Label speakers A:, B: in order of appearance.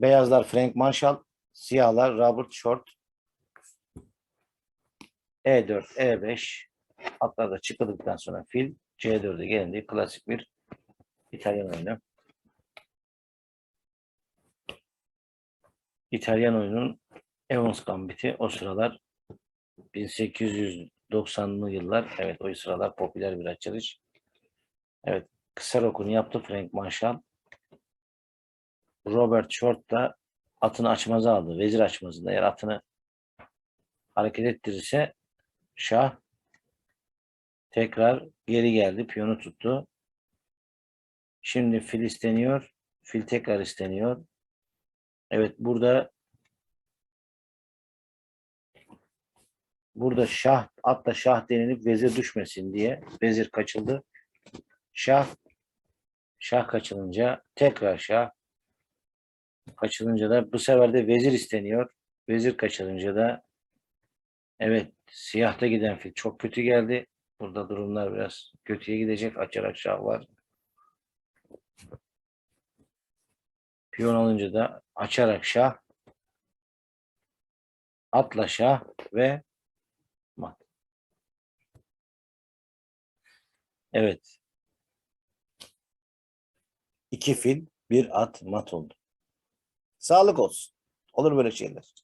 A: Beyazlar Frank Marshall, siyahlar Robert Short. E4, E5. Atlarda çıkıldıktan sonra fil C4'e gelindiği klasik bir İtalyan oyunu. İtalyan oyunun Evans Gambit'i o sıralar 1890'lı yıllar. Evet o sıralar popüler bir açılış. Evet kısa rokunu yaptı Frank Marshall. Robert Short da atını açmaza aldı. Vezir açmazında eğer atını hareket ettirirse şah tekrar geri geldi. Piyonu tuttu. Şimdi fil isteniyor. Fil tekrar isteniyor. Evet burada burada şah atla şah denilip vezir düşmesin diye vezir kaçıldı. Şah şah kaçılınca tekrar şah kaçılınca da bu sefer de vezir isteniyor. Vezir kaçılınca da evet siyahta giden fil çok kötü geldi. Burada durumlar biraz kötüye gidecek. Açarak şah var. Piyon alınca da açarak şah, atla şah ve mat. Evet. İki fil, bir at mat oldu. Sağlık olsun. Olur böyle şeyler.